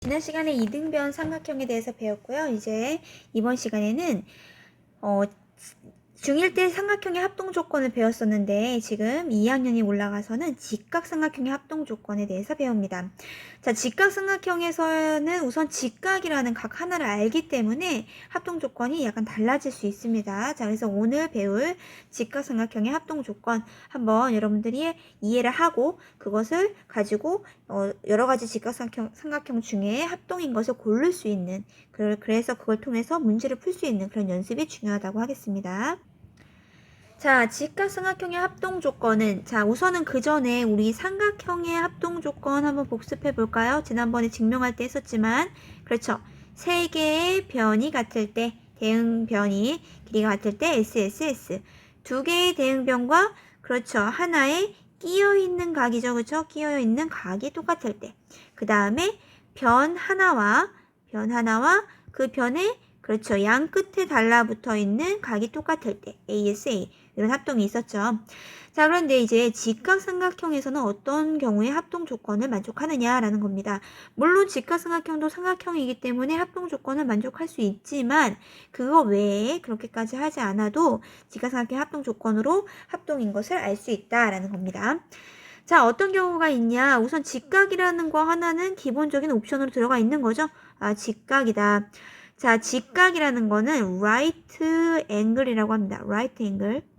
지난 시간에 이등변 삼각형에 대해서 배웠고요. 이제 이번 시간에는 어, 중1 때 삼각형의 합동 조건을 배웠었는데 지금 2학년이 올라가서는 직각 삼각형의 합동 조건에 대해서 배웁니다. 자, 직각 삼각형에서는 우선 직각이라는 각 하나를 알기 때문에 합동 조건이 약간 달라질 수 있습니다. 자, 그래서 오늘 배울 직각 삼각형의 합동 조건 한번 여러분들이 이해를 하고 그것을 가지고 어, 여러 가지 직각 삼각형 삼각형 중에 합동인 것을 고를 수 있는 그- 그래서 그걸 통해서 문제를 풀 수 있는 그런 연습이 중요하다고 하겠습니다. 자, 직각 삼각형의 합동 조건은 자, 우선은 그 전에 우리 삼각형의 합동 조건 한번 복습해 볼까요? 지난번에 증명할 때 했었지만 그렇죠. 세 개의 변이 같을 때 대응 변이 길이가 같을 때 SSS 두 개의 대응 변과 그렇죠. 하나의 끼어 있는 각이죠. 그렇죠? 끼어 있는 각이 똑같을 때. 그 다음에 변 하나와 변 하나와 그 변에 그렇죠. 양 끝에 달라붙어 있는 각이 똑같을 때 ASA 이런 합동이 있었죠. 자, 그런데 이제 직각삼각형에서는 어떤 경우에 합동 조건을 만족하느냐라는 겁니다. 물론 직각삼각형도 삼각형이기 때문에 합동 조건을 만족할 수 있지만 그거 외에 그렇게까지 하지 않아도 직각삼각형 합동 조건으로 합동인 것을 알 수 있다라는 겁니다. 자, 어떤 경우가 있냐? 우선 직각이라는 거 하나는 기본적인 옵션으로 들어가 있는 거죠. 아, 직각이다. 자, 직각이라는 거는 right angle이라고 합니다. right angle.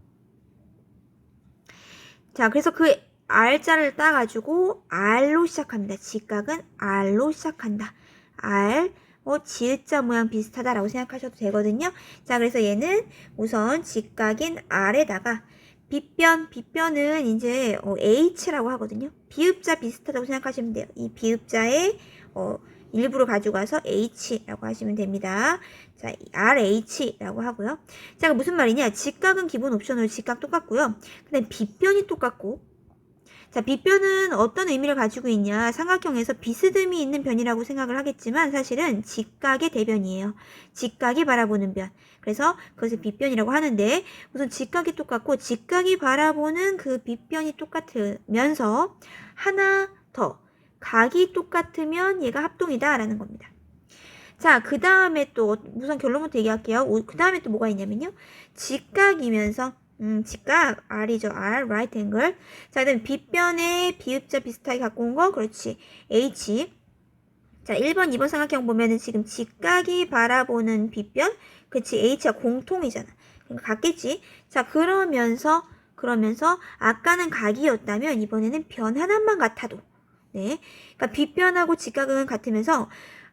자, 그래서 그 R자를 따가지고 R로 시작합니다. 직각은 R로 시작한다. R, 어, 지읒자 모양 비슷하다라고 생각하셔도 되거든요. 자, 그래서 얘는 우선 직각인 R에다가 빗변, 빗변은 이제 어, H라고 하거든요. 비읍자 비슷하다고 생각하시면 돼요. 이 비읍자의 어, 일부를 가져가서 H라고 하시면 됩니다. 자, RH라고 하고요. 자, 무슨 말이냐? 직각은 기본 옵션으로 직각 똑같고요. 근데 빗변이 똑같고 자, 빗변은 어떤 의미를 가지고 있냐? 삼각형에서 비스듬히 있는 변이라고 생각을 하겠지만 사실은 직각의 대변이에요. 직각이 바라보는 변. 그래서 그것을 빗변이라고 하는데 우선 직각이 똑같고 직각이 바라보는 그 빗변이 똑같으면서 하나 더 각이 똑같으면 얘가 합동이다라는 겁니다. 자, 그 다음에 또 우선 결론부터 얘기할게요. 그 다음에 또 뭐가 있냐면요. 직각이면서 음, 직각 R이죠. R, right angle. 자, 그다음 빗변에 비읍자 비슷하게 갖고 온 거, 그렇지. H. 자, 1번, 2번 삼각형 보면은 지금 직각이 바라보는 빗변, 그렇지. H가 공통이잖아. 그러니까 같겠지. 자, 그러면서 그러면서 아까는 각이었다면 이번에는 변 하나만 같아도 네. 그러니까 빗변하고 직각은 같으면서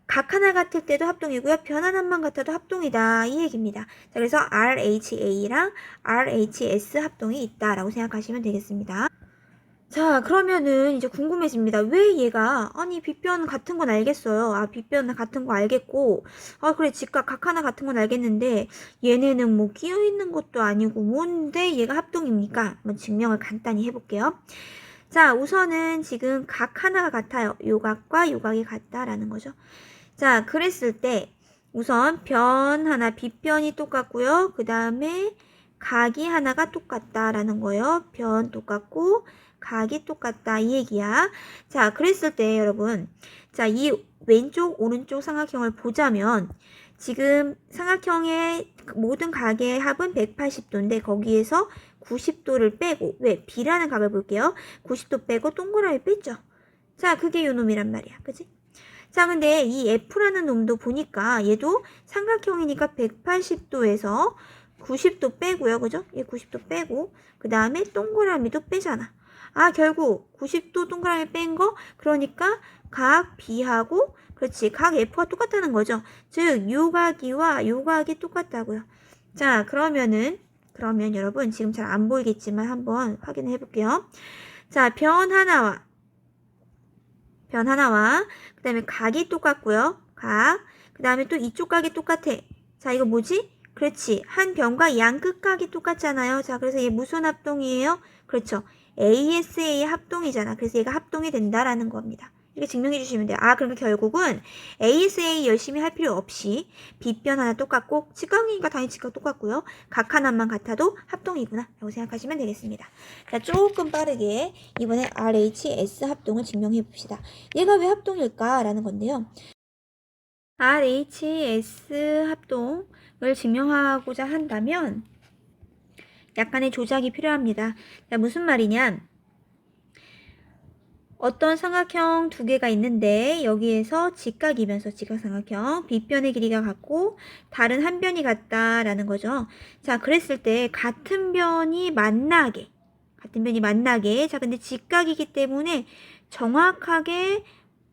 각 하나 같을 때도 합동이고요. 변 하나만 같아도 합동이다. 이 얘기입니다. 자, 그래서 RHA랑 RHS 합동이 있다라고 생각하시면 되겠습니다. 자, 그러면은 이제 궁금해집니다. 왜 얘가 아니 빗변 같은 건 알겠어요. 아, 빗변 같은 거 알겠고. 아, 그래 직각 각 하나 같은 건 알겠는데 얘네는 뭐 끼어 있는 것도 아니고 뭔데 얘가 합동입니까? 한번 증명을 간단히 해 볼게요. 자, 우선은 지금 각 하나가 같아요. 요각과 요각이 같다라는 거죠. 자, 그랬을 때 우선 변 하나, 빗변이 똑같고요. 그 다음에 각이 하나가 똑같다라는 거예요. 변 똑같고 각이 똑같다 이 얘기야. 자, 그랬을 때 여러분, 자, 이 왼쪽 오른쪽 삼각형을 보자면 지금 삼각형의 모든 각의 합은 180도인데 거기에서 90도를 빼고 왜 B라는 각을 볼게요. 90도 빼고 동그라미 뺐죠. 자, 그게 요 놈이란 말이야. 그지? 자, 근데 이 F라는 놈도 보니까 얘도 삼각형이니까 180도에서 90도 빼고요. 그죠? 얘 90도 빼고 그 다음에 동그라미도 빼잖아. 아, 결국 90도 동그라미 뺀 거 그러니까 각 B하고 그렇지. 각 F가 똑같다는 거죠. 즉, 요각이와 요각이 똑같다고요. 자, 그러면은 그러면 여러분 지금 잘 안 보이겠지만 한번 확인해 볼게요. 자, 변 하나와 변 하나와 그 다음에 각이 똑같고요. 각. 그 다음에 또 이쪽 각이 똑같아. 자, 이거 뭐지? 그렇지. 한 변과 양 끝 각이 똑같잖아요. 자, 그래서 얘 무슨 합동이에요? 그렇죠. ASA 합동이잖아. 그래서 얘가 합동이 된다라는 겁니다. 이렇게 증명해 주시면 돼요. 아, 그러니까 결국은 ASA 열심히 할 필요 없이 빗변 하나 똑같고 직각이니까 당연히 직각 똑같고요. 각 하나만 같아도 합동이구나 라고 생각하시면 되겠습니다. 자, 조금 빠르게 이번에 RHS 합동을 증명해 봅시다. 얘가 왜 합동일까? 라는 건데요. RHS 합동을 증명하고자 한다면 약간의 조작이 필요합니다. 자, 무슨 말이냐? 어떤 삼각형 두 개가 있는데 여기에서 직각이면서 직각삼각형 빗변의 길이가 같고 다른 한 변이 같다라는 거죠. 자, 그랬을 때 같은 변이 만나게 같은 변이 만나게 자, 근데 직각이기 때문에 정확하게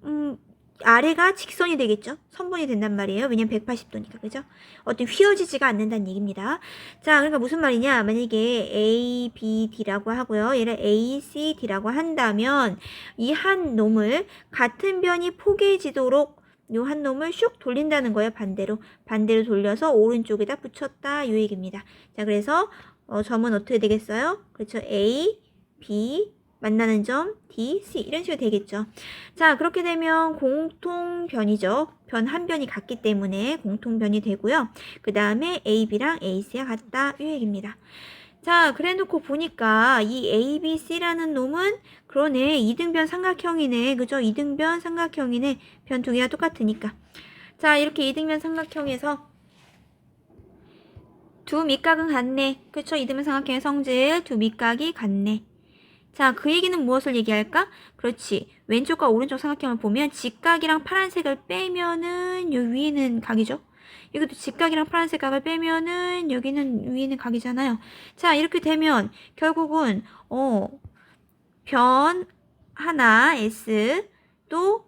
음, 아래가 직선이 되겠죠? 선분이 된단 말이에요. 왜냐면 180도니까. 그죠? 어떤 휘어지지가 않는다는 얘기입니다. 자, 그러니까 무슨 말이냐? 만약에 A, B, D라고 하고요. 얘를 A, C, D라고 한다면 이 한 놈을 같은 변이 포개지도록 요 한 놈을 슉 돌린다는 거예요. 반대로. 반대로 돌려서 오른쪽에다 붙였다. 요 얘기입니다. 자, 그래서 어, 점은 어떻게 되겠어요? 그렇죠. A, B, 만나는 점 D, C 이런 식으로 되겠죠. 자 그렇게 되면 공통 변이죠. 변 한 변이 같기 때문에 공통 변이 되고요. 그 다음에 A, B랑 A, C가 같다 이 얘기입니다. 자 그래 놓고 보니까 이 A, B, C라는 놈은 그러네 이등변 삼각형이네 그죠? 이등변 삼각형이네 변 두 개가 똑같으니까 자 이렇게 이등변 삼각형에서 두 밑각은 같네 그쵸? 이등변 삼각형의 성질 두 밑각이 같네 자, 그 얘기는 무엇을 얘기할까? 그렇지. 왼쪽과 오른쪽 삼각형을 보면 직각이랑 파란색을 빼면은 요 위에는 각이죠. 이것도 직각이랑 파란색 각을 빼면은 여기는 위에는 각이잖아요. 자, 이렇게 되면 결국은 어, 변 하나 S 또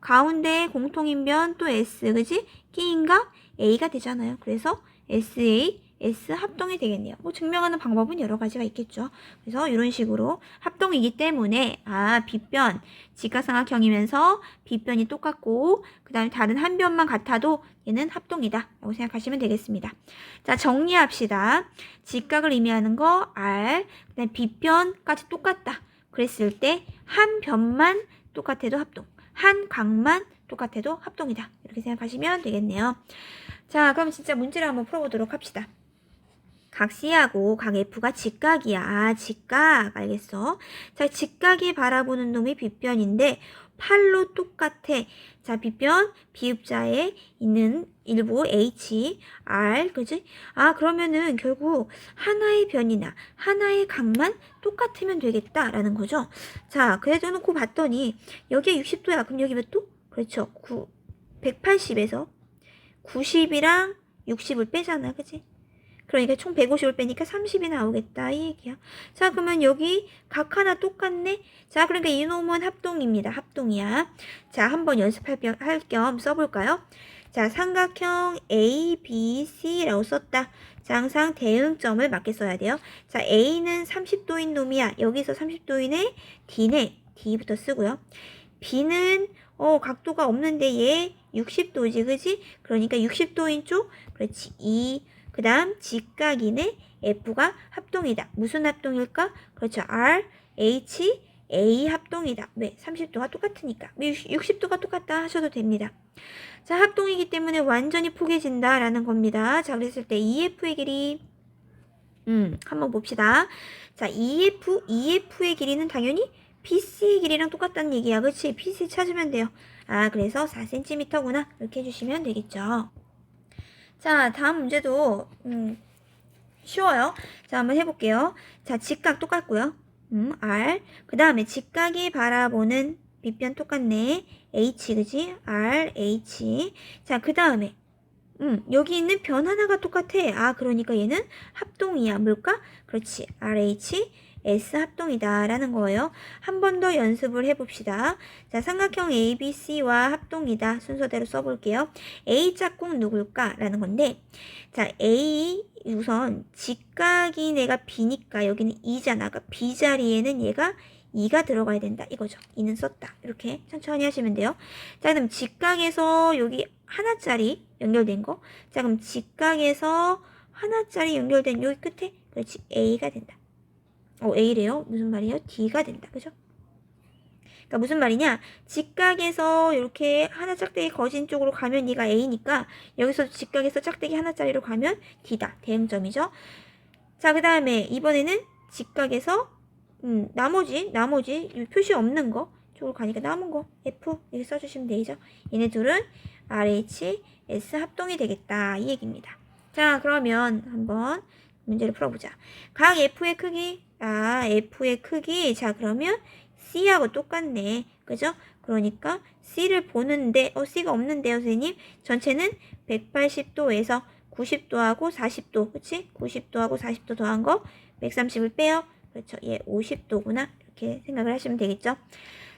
가운데 공통인 변 또 S 그지? 끼인 각 A가 되잖아요. 그래서 SA S 합동이 되겠네요. 뭐 증명하는 방법은 여러 가지가 있겠죠. 그래서 이런 식으로 합동이기 때문에 아 빗변 직각삼각형이면서 빗변이 똑같고 그 다음에 다른 한 변만 같아도 얘는 합동이다 라고 생각하시면 되겠습니다. 자 정리합시다. 직각을 의미하는 거 R 그 다음에 빗변까지 똑같다. 그랬을 때 한 변만 똑같아도 합동 한 각만 똑같아도 합동이다. 이렇게 생각하시면 되겠네요. 자, 그럼 진짜 문제를 한번 풀어보도록 합시다. 각 C하고 각 F가 직각이야. 아, 직각. 알겠어? 자, 직각이 바라보는 놈이 빗변인데 팔로 똑같아. 자, 빗변 비읍자에 있는 일부 H, R, 그지? 아, 그러면은 결국 하나의 변이나 하나의 각만 똑같으면 되겠다라는 거죠. 자, 그래도 놓고 봤더니 여기에 60도야. 그럼 여기 몇 도? 그렇죠. 9, 180에서 90이랑 60을 빼잖아. 그지? 그러니까 총 150을 빼니까 30이 나오겠다 이 얘기야. 자 그러면 여기 각 하나 똑같네. 자 그러니까 이놈은 합동입니다. 합동이야. 자 한번 연습할 겸 써볼까요? 자 삼각형 A, B, C라고 썼다. 자 항상 대응점을 맞게 써야 돼요. 자 A는 30도인 놈이야. 여기서 30도인에 D네. D부터 쓰고요. B는 어 각도가 없는데 얘 60도지 그지? 그러니까 60도인 쪽 그렇지 2 그 다음 직각인의 F가 합동이다. 무슨 합동일까? 그렇죠. R, H, A 합동이다. 왜? 30도가 똑같으니까. 60도가 똑같다 하셔도 됩니다. 자, 합동이기 때문에 완전히 포개진다 라는 겁니다. 자, 그랬을 때 EF의 길이 음, 한번 봅시다. 자, EF, EF의 길이는 당연히 BC의 길이랑 똑같다는 얘기야. 그렇지? BC 찾으면 돼요. 아, 그래서 4cm구나. 이렇게 해주시면 되겠죠. 자, 다음 문제도 음, 쉬워요. 자, 한번 해볼게요. 자, 직각 똑같고요. 음, R. 그 다음에 직각이 바라보는 밑변 똑같네. H, 그지? R, H. 자, 그 다음에 음, 여기 있는 변 하나가 똑같아. 아, 그러니까 얘는 합동이야. 뭘까? 그렇지. RH, S 합동이다라는 거예요. 한 번 더 연습을 해봅시다. 자, 삼각형 ABC와 합동이다. 순서대로 써볼게요. A 짝꿍 누굴까? 라는 건데, 자, A 우선 직각이 내가 B니까 여기는 2잖아. 그러니까 B 자리에는 얘가 2가 들어가야 된다. 이거죠. 2는 썼다. 이렇게 천천히 하시면 돼요. 자, 그럼 직각에서 여기 하나짜리 연결된 거. 자, 그럼 직각에서 하나짜리 연결된 여기 끝에 그렇지. A가 된다. 어, A래요? 무슨 말이에요? D가 된다. 그죠? 그러니까 무슨 말이냐? 직각에서 이렇게 하나 짝대기 거진 쪽으로 가면 얘가 A니까 여기서 직각에서 짝대기 하나짜리로 가면 D다. 대응점이죠. 자, 그 다음에 이번에는 직각에서 음, 나머지 나머지 표시 없는 거 쪽으로 가니까 남은 거 F 이렇게 써주시면 되죠. 얘네 둘은 RH, S 합동이 되겠다. 이 얘기입니다. 자, 그러면 한번 문제를 풀어보자. 각 F의 크기, 아, F의 크기. 자, 그러면 C하고 똑같네. 그죠? 그러니까 C를 보는데, 어, C가 없는데요, 선생님? 전체는 180도에서 90도하고 40도, 그치? 90도하고 40도 더한 거 130을 빼요. 그렇죠. 얘 50도구나. 이렇게 생각을 하시면 되겠죠.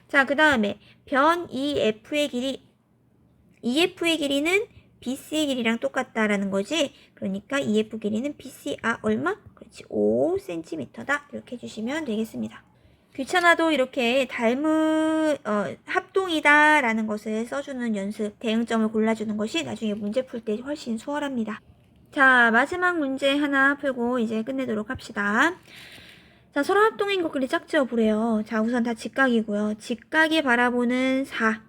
자, 그 다음에 변 EF의 길이, EF의 길이는 BC의 길이랑 똑같다라는 거지. 그러니까 EF 길이는 BC, 아, 얼마? 그렇지. 5cm다. 이렇게 해주시면 되겠습니다. 귀찮아도 이렇게 닮은 어, 합동이다라는 것을 써주는 연습, 대응점을 골라주는 것이 나중에 문제 풀 때 훨씬 수월합니다. 자, 마지막 문제 하나 풀고 이제 끝내도록 합시다. 자, 서로 합동인 것끼리 짝지어 보래요. 자, 우선 다 직각이고요. 직각이 바라보는 4.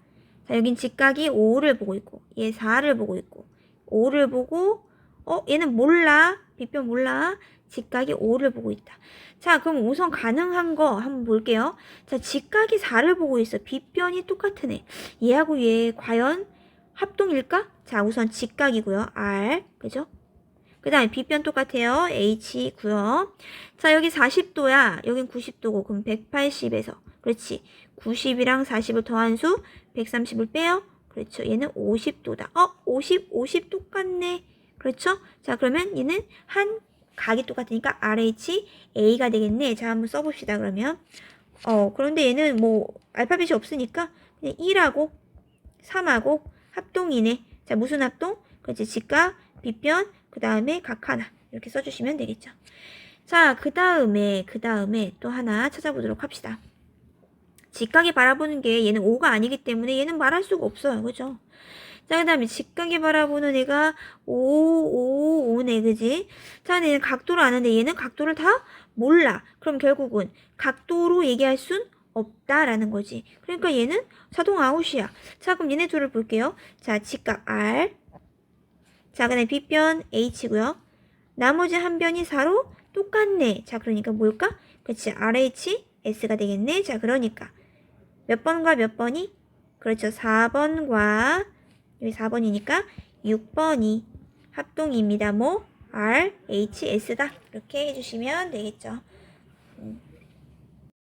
자, 여긴 직각이 5를 보고 있고, 얘 4를 보고 있고, 5를 보고, 어, 얘는 몰라. 빗변 몰라. 직각이 5를 보고 있다. 자, 그럼 우선 가능한 거 한번 볼게요. 자, 직각이 4를 보고 있어. 빗변이 똑같은 애. 얘하고 얘 과연 합동일까? 자, 우선 직각이고요. R. 그죠? 그 다음에 빗변 똑같아요. H고요. 자, 여기 40도야. 여긴 90도고. 그럼 180에서. 그렇지. 90이랑 40을 더한 수 130을 빼요. 그렇죠. 얘는 50도다. 어, 50, 50 똑같네. 그렇죠? 자, 그러면 얘는 한 각이 똑같으니까 RH, A가 되겠네. 자, 한번 써봅시다, 그러면. 어, 그런데 얘는 뭐, 알파벳이 없으니까, 그냥 1하고, 3하고, 합동이네. 자, 무슨 합동? 그렇지, 직각, 빗변, 그 다음에 각 하나. 이렇게 써주시면 되겠죠. 자, 그 다음에, 그 다음에 또 하나 찾아보도록 합시다. 직각이 바라보는 게 얘는 5가 아니기 때문에 얘는 말할 수가 없어요. 그죠? 자, 그 다음에 직각이 바라보는 애가 5, 5, 5네, 그지? 자, 얘는 각도를 아는데 얘는 각도를 다 몰라. 그럼 결국은 각도로 얘기할 순 없다라는 거지. 그러니까 얘는 자동 아웃이야. 자, 그럼 얘네 둘을 볼게요. 자, 직각 R. 자, 그 다음에 빗변 H고요. 나머지 한 변이 4로 똑같네. 자, 그러니까 뭘까? 그치, RH, S가 되겠네. 자, 그러니까 몇 번과 몇 번이? 그렇죠. 4번과 여기 4번이니까 6번이 합동입니다. 뭐 R, H, S다. 이렇게 해주시면 되겠죠.